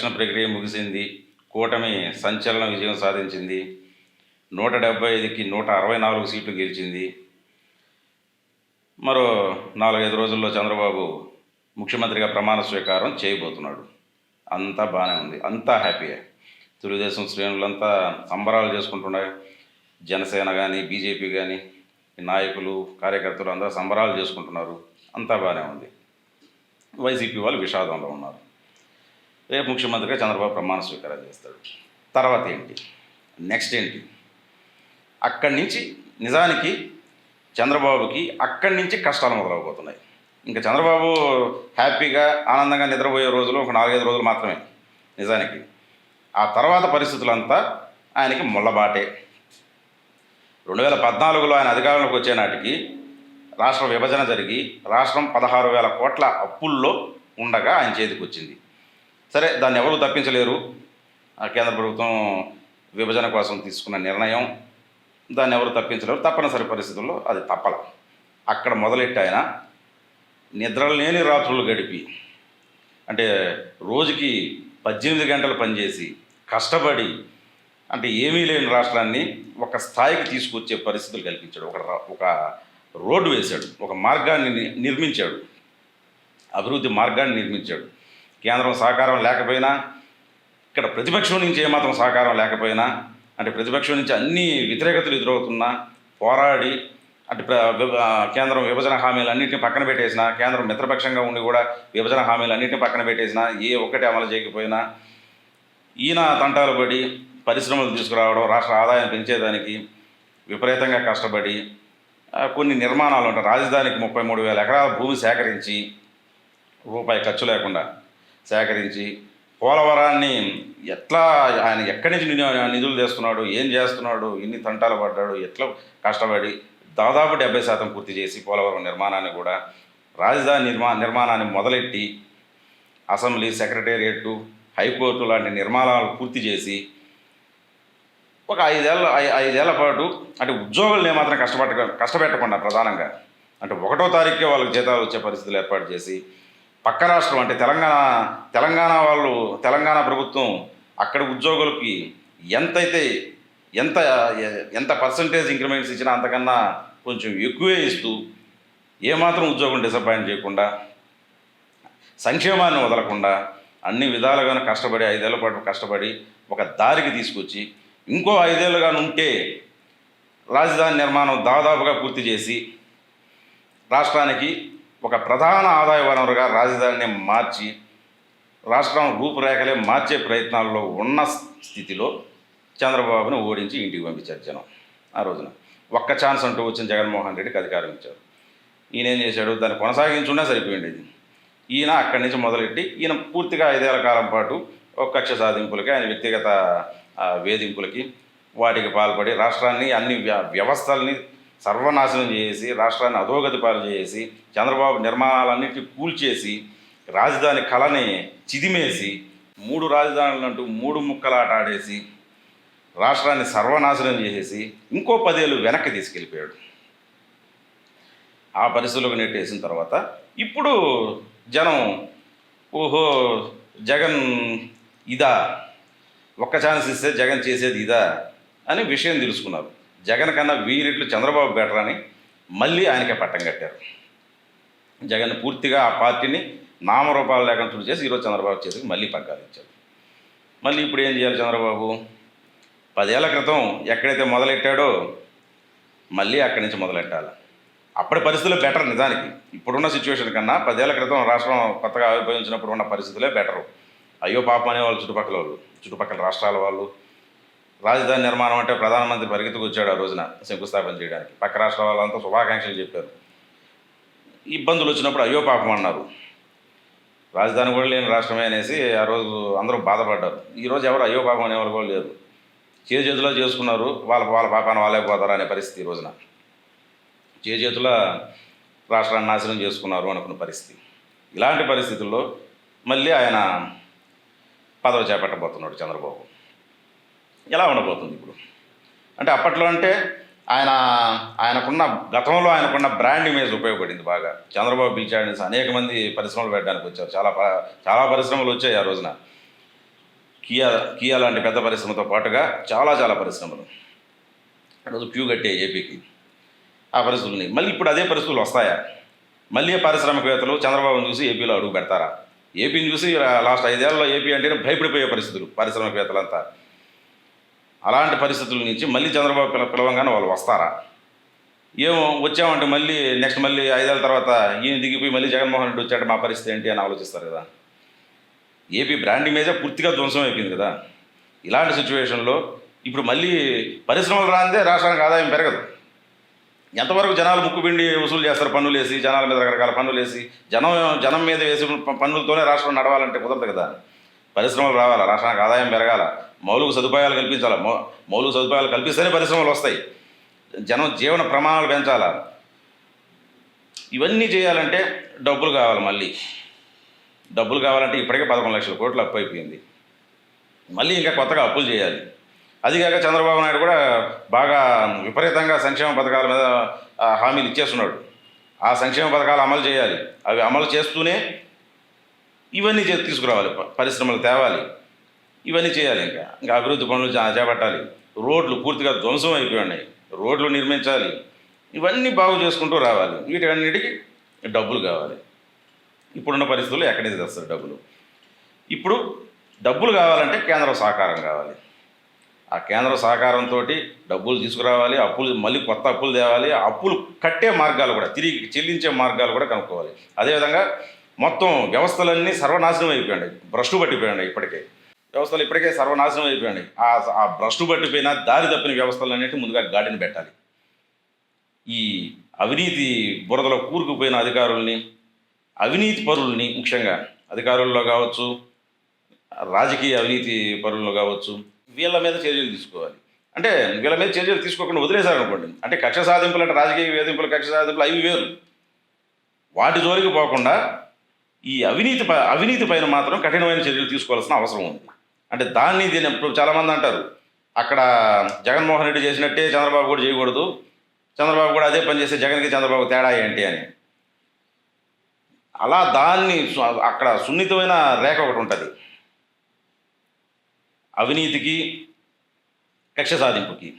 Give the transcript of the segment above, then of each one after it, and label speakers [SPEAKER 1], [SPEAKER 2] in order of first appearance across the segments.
[SPEAKER 1] రక్షణ ప్రక్రియ ముగిసింది. కూటమి సంచలన విజయం సాధించింది. నూట డెబ్బై ఐదుకి నూట అరవై నాలుగు సీట్లు గెలిచింది. మరో నాలుగైదు రోజుల్లో చంద్రబాబు ముఖ్యమంత్రిగా ప్రమాణ స్వీకారం చేయబోతున్నాడు. అంతా బాగానే ఉంది. అంతా హ్యాపీయే తెలుగుదేశం శ్రేణులంతా సంబరాలు చేసుకుంటున్నారు జనసేన కానీ బీజేపీ కానీ నాయకులు కార్యకర్తలు అందరూ సంబరాలు చేసుకుంటున్నారు. అంతా బాగానే ఉంది. వైసీపీ వాళ్ళు విషాదంలో ఉన్నారు. రేపు ముఖ్యమంత్రిగా చంద్రబాబు ప్రమాణ స్వీకారం చేస్తాడు. తర్వాత ఏంటి? నెక్స్ట్ ఏంటి? అక్కడి నుంచి నిజానికి చంద్రబాబుకి అక్కడి నుంచి కష్టాలు మొదలవబోతున్నాయి. ఇంకా చంద్రబాబు హ్యాపీగా ఆనందంగా నిద్రపోయే రోజులు ఒక నాలుగైదు రోజులు మాత్రమే నిజానికి. ఆ తర్వాత పరిస్థితులంతా ఆయనకి ముళ్ళబాటే. రెండు వేల పద్నాలుగులో ఆయన అధికారంలోకి వచ్చే నాటికి రాష్ట్ర విభజన జరిగి రాష్ట్రం పదహారు వేల కోట్ల అప్పుల్లో ఉండగా ఆయన చేతికి వచ్చింది సరే దాన్ని ఎవరు తప్పించలేరు. ఆ కేంద్ర ప్రభుత్వం విభజన కోసం తీసుకున్న నిర్ణయం దాన్ని ఎవరు తప్పించలేరు. తప్పనిసరి పరిస్థితుల్లో అది తప్పల. అక్కడ మొదలెట్టి ఆయన నిద్రలేని రాత్రులు గడిపి అంటే రోజుకి పద్దెనిమిది గంటలు పనిచేసి కష్టపడి అంటే ఏమీ లేని రాష్ట్రాన్ని ఒక స్థాయికి తీసుకొచ్చే పరిస్థితులు కల్పించాడు. ఒక ఒక రోడ్డు వేశాడు. ఒక మార్గాన్ని నిర్మించాడు. అభివృద్ధి మార్గాన్ని నిర్మించాడు. కేంద్రం సహకారం లేకపోయినా ఇక్కడ ప్రతిపక్షం నుంచి ఏమాత్రం సహకారం లేకపోయినా అంటే ప్రతిపక్షం నుంచి అన్ని వ్యతిరేకతలు ఎదురవుతున్నా పోరాడి అంటే ప్ర- కేంద్రం విభజన హామీలన్నింటినీ పక్కన పెట్టేసిన కేంద్రం మిత్రపక్షంగా ఉండి కూడా విభజన హామీలు అన్నింటిని పక్కన పెట్టేసిన ఏ ఒక్కటి అమలు చేయకపోయినా ఈయన తంటాలు పడి పరిశ్రమలు తీసుకురావడం రాష్ట్ర ఆదాయం పెంచేదానికి విపరీతంగా కష్టపడి కొన్ని నిర్మాణాలు ఉంటాయి రాజధానికి ముప్పై మూడు వేల ఎకరాల భూమి సేకరించి రూపాయి ఖర్చు లేకుండా సేకరించి పోలవరాన్ని ఎట్లా ఆయన ఎక్కడి నుంచి నిధులు తెస్తున్నాడు ఏం చేస్తున్నాడు ఎన్ని తంటాలు పడ్డాడు ఎట్లా కష్టపడి దాదాపు డెబ్బై శాతం పూర్తి చేసి పోలవరం నిర్మాణాన్ని కూడా రాజధాని నిర్మా నిర్మాణాన్ని మొదలెట్టి అసెంబ్లీ సెక్రటేరియట్టు హైకోర్టు లాంటి నిర్మాణాలు పూర్తి చేసి ఒక ఐదేళ్ళ ఐ- ఐదేళ్ళ పాటు అంటే ఉద్యోగులను ఏమాత్రం కష్టపడ కష్టపెట్టకుండా ప్రధానంగా. అంటే ఒకటో తారీఖుకే వాళ్ళకి జీతాలు వచ్చే పరిస్థితులు ఏర్పాటు చేసి పక్క రాష్ట్రం అంటే తెలంగాణ తెలంగాణ వాళ్ళు తెలంగాణ ప్రభుత్వం అక్కడ ఉద్యోగులకి ఎంతైతే ఎంత ఎంత పర్సంటేజ్ ఇంక్రిమెంట్స్ ఇచ్చినా అంతకన్నా కొంచెం ఎక్కువే ఇస్తూ ఏమాత్రం ఉద్యోగం డిసప్పాయింట్ చేయకుండా సంక్షేమాన్ని వదలకుండా అన్ని విధాలుగాను కష్టపడి ఐదేళ్ళ పాటు కష్టపడి ఒక దారికి తీసుకొచ్చి ఇంకో ఐదేళ్ళుగా ఉంటే రాజధాని నిర్మాణం దాదాపుగా పూర్తి చేసి రాష్ట్రానికి ఒక ప్రధాన ఆదాయ వనరుగా రాజధానిని మార్చి రాష్ట్రం రూపురేఖలే మార్చే ప్రయత్నాల్లో ఉన్న స్థితిలో చంద్రబాబును ఓడించి ఇంటికి పంపించారు జనం ఆ రోజున. ఒక్క ఛాన్స్ అంటూ వచ్చిన జగన్మోహన్ రెడ్డికి అధికారం ఇచ్చారు. ఈయన ఏం చేశాడు? దాన్ని కొనసాగించున్నా సరిపోయింది ఇది ఈయన అక్కడి నుంచి మొదలెట్టి ఈయన పూర్తిగా ఐదేళ్ళ కాలం పాటు ఒక కక్ష సాధింపులకి ఆయన వ్యక్తిగత వేధింపులకి వాటికి పాల్పడి రాష్ట్రాన్ని అన్ని వ్య- వ్యవస్థల్ని సర్వనాశనం చేసి రాష్ట్రాన్ని అధోగతి పాలు చేసి చంద్రబాబు నిర్మాణాలన్నింటినీ కూల్చేసి రాజధాని కళని చిదిమేసి మూడు రాజధానులు అంటూ మూడు ముక్కలాట ఆడేసి రాష్ట్రాన్ని సర్వనాశనం చేసేసి ఇంకో పదేళ్ళు వెనక్కి తీసుకెళ్ళిపోయాడు. ఆ పరిస్థితులకు నెట్టేసిన తర్వాత ఇప్పుడు జనం ఓహో జగన్ ఇదా? ఒక్క ఛాన్స్ ఇస్తే జగన్ చేసేది ఇదా? అని విషయం తెలుసుకున్నారు. జగన్ కన్నా వీరిట్లు చంద్రబాబు బెటర్ అని మళ్ళీ ఆయనకే పట్టం కట్టారు. జగన్ పూర్తిగా ఆ పార్టీని నామరూపాలు లేకుండా తుడి చేసి ఈరోజు చంద్రబాబు చేతికి మళ్ళీ పగ్గాలు ఇచ్చారు. మళ్ళీ ఇప్పుడు ఏం చేయాలి చంద్రబాబు? పదేళ్ళ క్రితం ఎక్కడైతే మొదలెట్టాడో మళ్ళీ అక్కడి నుంచి మొదలెట్టాలి. అప్పటి పరిస్థితులు బెటర్ నిజానికి. ఇప్పుడున్న సిచ్యువేషన్ కన్నా పదేళ్ళ క్రితం రాష్ట్రం కొత్తగా ఆవిర్భవించినప్పుడు ఉన్న పరిస్థితులే బెటరు అయ్యో పాపం అనే వాళ్ళు చుట్టుపక్కల వాళ్ళు చుట్టుపక్కల రాష్ట్రాల వాళ్ళు రాజధాని నిర్మాణం అంటే ప్రధానమంత్రి పరిగెత్తుకు వచ్చాడు ఆ రోజున శంకుస్థాపన చేయడానికి. పక్క రాష్ట్రాల వాళ్ళంతా శుభాకాంక్షలు చెప్పారు. ఇబ్బందులు వచ్చినప్పుడు అయ్యో పాపం అన్నారు. రాజధాని కూడా లేని రాష్ట్రమే అనేసి ఆ రోజు అందరూ బాధపడ్డారు. ఈరోజు ఎవరు అయ్యో పాపం అనేవాళ్ళు కూడా లేరు చేతి చేతిలో చేసుకున్నారు వాళ్ళ వాళ్ళ పాపాన్ని వాళ్ళే పోతారు అనే పరిస్థితి ఈ రోజున. చేతుల రాష్ట్రాన్ని నాశనం చేసుకున్నారు అనుకున్న పరిస్థితి. ఇలాంటి పరిస్థితుల్లో మళ్ళీ ఆయన పదవి చేపట్టబోతున్నాడు చంద్రబాబు. ఎలా ఉండబోతుంది ఇప్పుడు? అంటే అప్పట్లో అంటే ఆయన ఆయనకున్న గతంలో ఆయనకున్న బ్రాండ్ ఇమేజ్ ఉపయోగపడింది బాగా. చంద్రబాబు పిలిచాడని అనేక మంది పరిశ్రమలు పెట్టడానికి వచ్చారు. చాలా చాలా పరిశ్రమలు వచ్చాయి ఆ రోజున. కియా కియా లాంటి పెద్ద పరిశ్రమతో పాటుగా చాలా చాలా పరిశ్రమలు. రోజు క్యూ కట్టే ఏపీకి. ఆ పరిస్థితులని మళ్ళీ ఇప్పుడు అదే పరిస్థితులు వస్తాయా? మళ్ళీ పారిశ్రామికవేత్తలు చంద్రబాబును చూసి ఏపీలో అడుగు పెడతారా? ఏపీని చూసి లాస్ట్ ఐదేళ్ళలో ఏపీ అంటేనే భయపడిపోయే పరిస్థితులు పారిశ్రామికవేత్తలంతా. అలాంటి పరిస్థితుల నుంచి మళ్ళీ చంద్రబాబు పిల పిలవంగానే వాళ్ళు వస్తారా? ఏమో వచ్చామంటే మళ్ళీ నెక్స్ట్ మళ్ళీ ఐదేళ్ళ తర్వాత ఈయన దిగిపోయి మళ్ళీ జగన్మోహన్ రెడ్డి వచ్చాడు మా పరిస్థితి ఏంటి అని ఆలోచిస్తారు కదా. ఏపీ బ్రాండ్ ఇమేజే పూర్తిగా ధ్వంసం అయిపోయింది కదా. ఇలాంటి సిచ్యువేషన్లో ఇప్పుడు మళ్ళీ పరిశ్రమలు రాందే రాష్ట్రానికి ఆదాయం పెరగదు. ఎంతవరకు జనాలు ముక్కుపిండి వసూలు చేస్తారు పన్నులు వేసి జనాల మీద రకరకాల పన్నులు వేసి జనం జనం మీద వేసి పన్నులతోనే రాష్ట్రం నడవాలంటే కుదరదు కదా. పరిశ్రమలు రావాలా? రాష్ట్రానికి ఆదాయం పెరగాల? మౌలిక సదుపాయాలు కల్పించాలి? మౌ మౌలిక సదుపాయాలు కల్పిస్తేనే పరిశ్రమలు వస్తాయి. జనం జీవన ప్రమాణాలు పెంచాల? ఇవన్నీ చేయాలంటే డబ్బులు కావాలి మళ్ళీ. డబ్బులు కావాలంటే ఇప్పటికే పదకొండు లక్షల కోట్లు అప్పు అయిపోయింది. మళ్ళీ ఇంకా కొత్తగా అప్పులు చేయాలి. అది కాక చంద్రబాబు నాయుడు కూడా బాగా విపరీతంగా సంక్షేమ పథకాల మీద హామీలు ఇచ్చేస్తున్నాడు. ఆ సంక్షేమ పథకాలు అమలు చేయాలి. అవి అమలు చేస్తూనే ఇవన్నీ చే తీసుకురావాలి. పరిశ్రమలు తేవాలి. ఇవన్నీ చేయాలి ఇంకా. ఇంకా అభివృద్ధి పనులు చేపట్టాలి. రోడ్లు పూర్తిగా ధ్వంసం అయిపోయి ఉన్నాయి. రోడ్లు నిర్మించాలి. ఇవన్నీ బాగు చేసుకుంటూ రావాలి. వీటన్నిటికీ డబ్బులు కావాలి. ఇప్పుడున్న పరిస్థితుల్లో ఎక్కడి నుంచి తెస్తారు డబ్బులు? ఇప్పుడు డబ్బులు కావాలంటే కేంద్ర సహకారం కావాలి. ఆ కేంద్ర సహకారంతో డబ్బులు తీసుకురావాలి. అప్పులు మళ్ళీ కొత్త అప్పులు తేవాలి. అప్పులు కట్టే మార్గాలు కూడా తిరిగి చెల్లించే మార్గాలు కూడా కనుక్కోవాలి. అదేవిధంగా మొత్తం వ్యవస్థలన్నీ సర్వనాశనం అయిపోయాయి భ్రష్టు పట్టిపోయాయి ఇప్పటికే. వ్యవస్థలు ఇప్పటికే సర్వనాశనం అయిపోయాయి ఆ ఆ భ్రష్టు పట్టిపోయిన దారి తప్పిన అనేవి ముందుగా గాడిని పెట్టాలి. ఈ అవినీతి బురదలో కూరుకుపోయిన అధికారుల్ని అవినీతి పరుల్ని ముఖ్యంగా అధికారుల్లో కావచ్చు రాజకీయ అవినీతి పరుల్లో కావచ్చు వీళ్ళ మీద చర్యలు తీసుకోవాలి. అంటే వీళ్ళ మీద చర్యలు తీసుకోకుండా వదిలేశారనుకోండి. అంటే కక్ష సాధింపులు అంటే రాజకీయ వేధింపులు కక్ష సాధింపులు అవి వేరు. వాటి జోలికి పోకుండా ఈ అవినీతి ప- అవినీతి పైన మాత్రం కఠినమైన చర్యలు తీసుకోవాల్సిన అవసరం ఉంది. అంటే దాన్ని దీని ఇప్పుడు చాలామంది అంటారు. అక్కడ జగన్మోహన్ రెడ్డి చేసినట్టే చంద్రబాబు కూడా చేయకూడదు. చంద్రబాబు కూడా అదే పని చేస్తే జగన్కి చంద్రబాబు తేడా ఏంటి అని. అలా దాన్ని అక్కడ సున్నితమైన రేఖ ఒకటి ఉంటుంది. అవినీతికి కక్ష సాధింపుకి.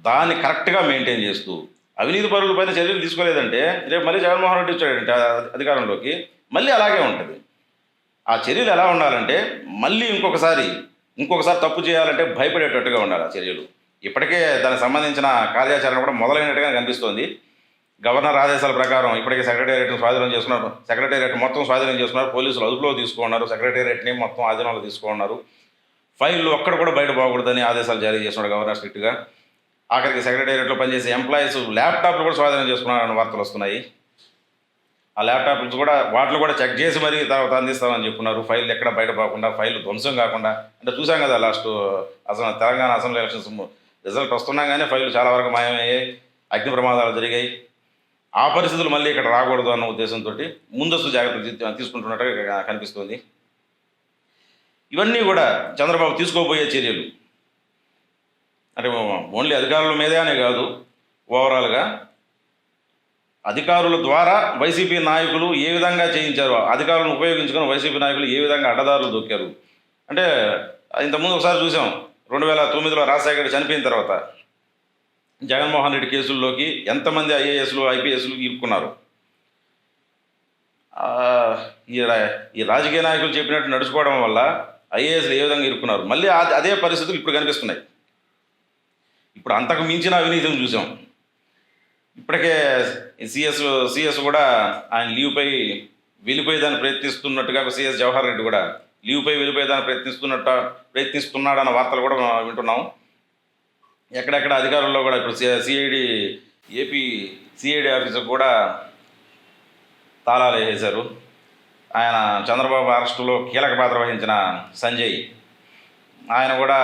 [SPEAKER 1] దాన్ని కరెక్ట్గా మెయింటైన్ చేస్తూ అవినీతి పరుల పైన చర్యలు తీసుకోలేదంటే రేపు మళ్ళీ జగన్మోహన్ రెడ్డి వచ్చాడంటే అధికారంలోకి మళ్ళీ అలాగే ఉంటుంది. ఆ చర్యలు ఎలా ఉండాలంటే మళ్ళీ ఇంకొకసారి ఇంకొకసారి తప్పు చేయాలంటే భయపడేటట్టుగా ఉండాలి ఆ చర్యలు. ఇప్పటికే దానికి సంబంధించిన కార్యాచరణ కూడా మొదలైనట్టుగా కనిపిస్తోంది. గవర్నర్ ఆదేశాల ప్రకారం ఇప్పటికే సెక్రటేరియట్ స్వాధీనం చేసుకున్నారు. సెక్రటేరియట్ మొత్తం స్వాధీనం చేసుకున్నారు. పోలీసులు అదుపులో తీసుకున్నారు. సెక్రటేరియట్ని మొత్తం ఆధీనంలో తీసుకున్నారు. ఫైళ్ళు ఒక్కడ కూడా బయట పోకూడదని ఆదేశాలు జారీ చేస్తున్నాడు గవర్నర్ స్ట్రిక్ట్గా. ఆఖరికి సెక్రటేరియట్లో పనిచేసే ఎంప్లాయీస్ ల్యాప్టాప్లు కూడా స్వాధీనం చేసుకున్నారని వార్తలు వస్తున్నాయి. ఆ ల్యాప్టాప్స్ కూడా వాటిని కూడా చెక్ చేసి మరి తర్వాత అందిస్తామని చెప్పున్నారు. ఫైల్ ఎక్కడ బయట పోకుండా ఫైల్ ధ్వంసం కాకుండా. అంటే చూసాం కదా లాస్ట్ అసలు తెలంగాణ అసెంబ్లీ ఎలక్షన్స్ రిజల్ట్ వస్తున్నాగానే ఫైల్ చాలా వరకు మాయమయ్యాయి అగ్ని ప్రమాదాలు జరిగాయి. ఆ పరిస్థితులు మళ్ళీ ఇక్కడ రాకూడదు అన్న ఉద్దేశంతో ముందస్తు జాగ్రత్తలు తీసుకుంటున్నట్టుగా కనిపిస్తుంది. ఇవన్నీ కూడా చంద్రబాబు తీసుకోబోయే చర్యలు. అంటే ఓన్లీ అధికారుల మీదే అనే కాదు ఓవరాల్గా అధికారుల ద్వారా వైసీపీ నాయకులు ఏ విధంగా చేయించారు అధికారులను ఉపయోగించుకొని వైసీపీ నాయకులు ఏ విధంగా అడ్డదారులు దొక్కారు? అంటే ఇంతకుముందు ఒకసారి చూసాం రెండు వేల తొమ్మిదిలో రాజశేఖర్ చనిపోయిన తర్వాత జగన్మోహన్ రెడ్డి కేసుల్లోకి ఎంతమంది ఐఏఎస్లు ఐపీఎస్లు ఇరుక్కున్నారు? ఈ రా- ఈ రాజకీయ నాయకులు చెప్పినట్టు నడుచుకోవడం వల్ల ఐఏఎస్లు ఏ విధంగా ఇరుక్కున్నారు? మళ్ళీ అదే- అదే పరిస్థితులు ఇప్పుడు కనిపిస్తున్నాయి. ఇప్పుడు అంతకు మించిన అవినీతిని చూసాం. ఇప్పటికే సిఎస్ సిఎస్ కూడా ఆయన లీవ్పై వెళ్ళిపోయేదాన్ని ప్రయత్నిస్తున్నట్టుగా సిఎస్ జవహర్ రెడ్డి కూడా లీవ్పై వెళ్ళిపోయేదాన్ని ప్రయత్నిస్తున్నట్ట ప్రయత్నిస్తున్నాడన్న వార్తలు కూడా వింటున్నాం. ఎక్కడెక్కడ అధికారుల్లో కూడా ఇప్పుడు సిఐడి ఏపీ సిఐడి ఆఫీసర్ కూడా తాళాలు వేసేశారు. ఆయన చంద్రబాబు అరెస్టులో కీలక పాత్ర వహించిన సంజయ్. ఆయన కూడా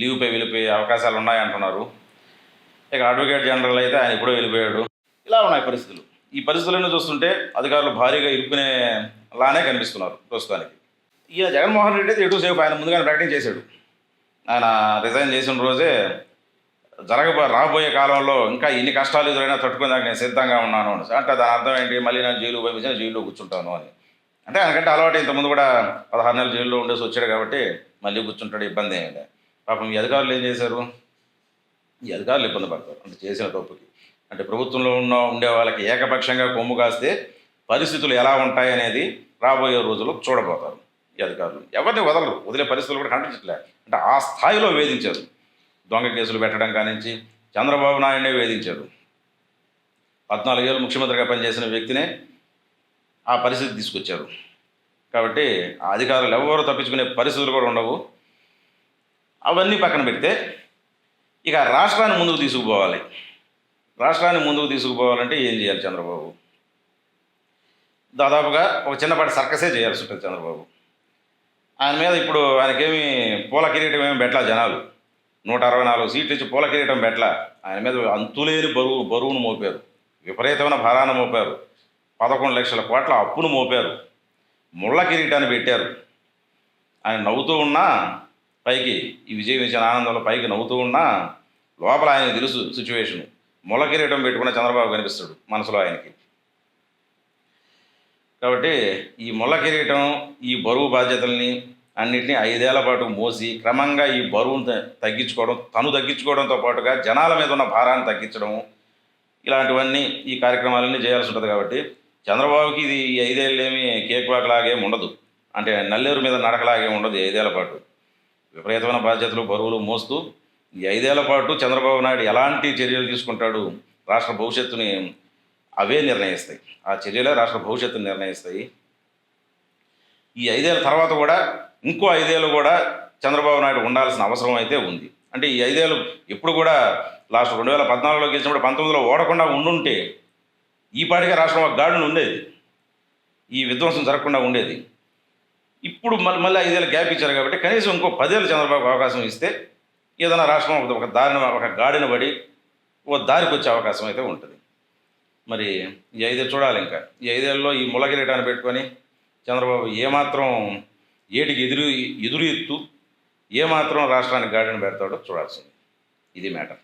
[SPEAKER 1] లీవ్పై వెళ్ళిపోయే అవకాశాలు ఉన్నాయంటున్నారు ఇక అడ్వకేట్ జనరల్ అయితే ఆయన ఎప్పుడో వెళ్ళిపోయాడు. ఇలా ఉన్నాయి పరిస్థితులు. ఈ పరిస్థితులను చూస్తుంటే అధికారులు భారీగా ఇరుక్కునే లానే కనిపిస్తున్నారు ప్రస్తుతానికి. ఇక జగన్మోహన్ రెడ్డి అయితే ఎటు సేపు ఆయన ముందుగానే ప్రకటన చేశాడు. ఆయన రిజైన్ చేసిన రోజే జరగబో రాబోయే కాలంలో ఇంకా ఎన్ని కష్టాలు ఎదురైనా తట్టుకునేదానికి నేను సిద్ధంగా ఉన్నాను అని అంటే దాని అర్థం ఏంటి? మళ్ళీ నేను జైలు పంపించిన జైల్లో కూర్చుంటాను అని. అంటే ఆయనకంటే అలవాటు ఇంతకుముందు కూడా పదహారు నెలలు జైల్లో ఉండేసి వచ్చాడు కాబట్టి మళ్ళీ కూర్చుంటాడు ఇబ్బంది ఏంటి పాపం ఈ అధికారులు ఏం చేశారు? ఈ అధికారులు ఇబ్బంది పడతారు. అంటే చేసిన తప్పుకి. అంటే ప్రభుత్వంలో ఉన్న ఉండే వాళ్ళకి ఏకపక్షంగా కొమ్ము కాస్తే పరిస్థితులు ఎలా ఉంటాయి అనేది రాబోయే రోజుల్లో చూడబోతారు ఈ అధికారులు. ఎవరిని వదలరు? వదిలే పరిస్థితులు కూడా ఖండించట్లే అంటే ఆ స్థాయిలో వేధించారు. దొంగ కేసులు పెట్టడం కానించి చంద్రబాబు నాయుడునే వేధించారు. పద్నాలుగేళ్ళు ముఖ్యమంత్రిగా పనిచేసిన వ్యక్తినే ఆ పరిస్థితి తీసుకొచ్చారు. కాబట్టి ఆ అధికారులు ఎవరు తప్పించుకునే పరిస్థితులు కూడా ఉండవు. అవన్నీ పక్కన పెడితే ఇక రాష్ట్రాన్ని ముందుకు తీసుకుపోవాలి. రాష్ట్రాన్ని ముందుకు తీసుకుపోవాలంటే ఏం చేయాలి చంద్రబాబు? దాదాపుగా ఒక చిన్నపాటి సర్కసే చేయాల్సి ఉంటుంది చంద్రబాబు. ఆయన మీద ఇప్పుడు ఆయనకేమి పూల కిరీటం ఏమి పెట్టలా జనాలు. నూట అరవై నాలుగు సీట్లు ఇచ్చి పూల కిరీటం పెట్టలా. ఆయన మీద అంతులేని బరువు బరువును మోపారు. విపరీతమైన భారాన్ని మోపారు. పదకొండు లక్షల కోట్ల అప్పును మోపారు. ముళ్ళ కిరీటాన్ని పెట్టారు. ఆయన నవ్వుతూ ఉన్నా పైకి ఈ విజయం ఇచ్చిన ఆనందంలో పైకి నవ్వుతూ ఉన్నా లోపల ఆయన తెలుసు సిచ్యువేషన్ ముళ్ళ కిరీటం పెట్టుకున్న చంద్రబాబు కనిపిస్తాడు మనసులో ఆయనకి. కాబట్టి ఈ ముళ్ళ కిరీటం ఈ బరువు బాధ్యతల్ని అన్నిటినీ ఐదేళ్ళ పాటు మోసి క్రమంగా ఈ బరువును తగ్గించుకోవడం తను తగ్గించుకోవడంతో పాటుగా జనాల మీద ఉన్న భారాన్ని తగ్గించడం ఇలాంటివన్నీ ఈ కార్యక్రమాలన్నీ చేయాల్సి ఉంటుంది కాబట్టి చంద్రబాబుకి ఇది ఈ ఐదేళ్ళు ఏమి కేక్ వాక్ లాగేం ఉండదు. అంటే నల్లేరు మీద నడకలాగే ఉండదు ఐదేళ్ళ పాటు. విపరీతమైన బాధ్యతలు బరువులు మోస్తూ ఈ ఐదేళ్ళ పాటు చంద్రబాబు నాయుడు ఎలాంటి చర్యలు తీసుకుంటాడు రాష్ట్ర భవిష్యత్తుని అవే నిర్ణయిస్తాయి. ఆ చర్యలే రాష్ట్ర భవిష్యత్తుని నిర్ణయిస్తాయి. ఈ ఐదేళ్ళ తర్వాత కూడా ఇంకో ఐదేళ్ళు కూడా చంద్రబాబు నాయుడు ఉండాల్సిన అవసరం అయితే ఉంది. అంటే ఈ ఐదేళ్ళు ఎప్పుడు కూడా లాస్ట్ రెండు వేల పద్నాలుగులో గెలిచినప్పుడు పంతొమ్మిదిలో ఓడకుండా ఉండుంటే ఈ పాటికే రాష్ట్రం ఒక గాడును ఉండేది. ఈ విధ్వంసం జరగకుండా ఉండేది. ఇప్పుడు మళ్ళీ మళ్ళీ ఐదేళ్ళు గ్యాప్ ఇచ్చారు కాబట్టి కనీసం ఇంకో పదేళ్ళు చంద్రబాబు అవకాశం ఇస్తే ఏదైనా రాష్ట్రం ఒక- ఒక దారిన ఒక గాడిన పడి ఓ దారికి వచ్చే అవకాశం అయితే ఉంటుంది. మరి ఈ ఐదేళ్ళు చూడాలి ఇంకా. ఈ ఐదేళ్ళలో ఈ ములగిరీటాన్ని పెట్టుకొని చంద్రబాబు ఏమాత్రం ఏటికి ఎదురు ఎదురు ఎత్తు ఏమాత్రం రాష్ట్రానికి గాడిన పెడతాడో చూడాల్సింది. ఇది మ్యాటర్.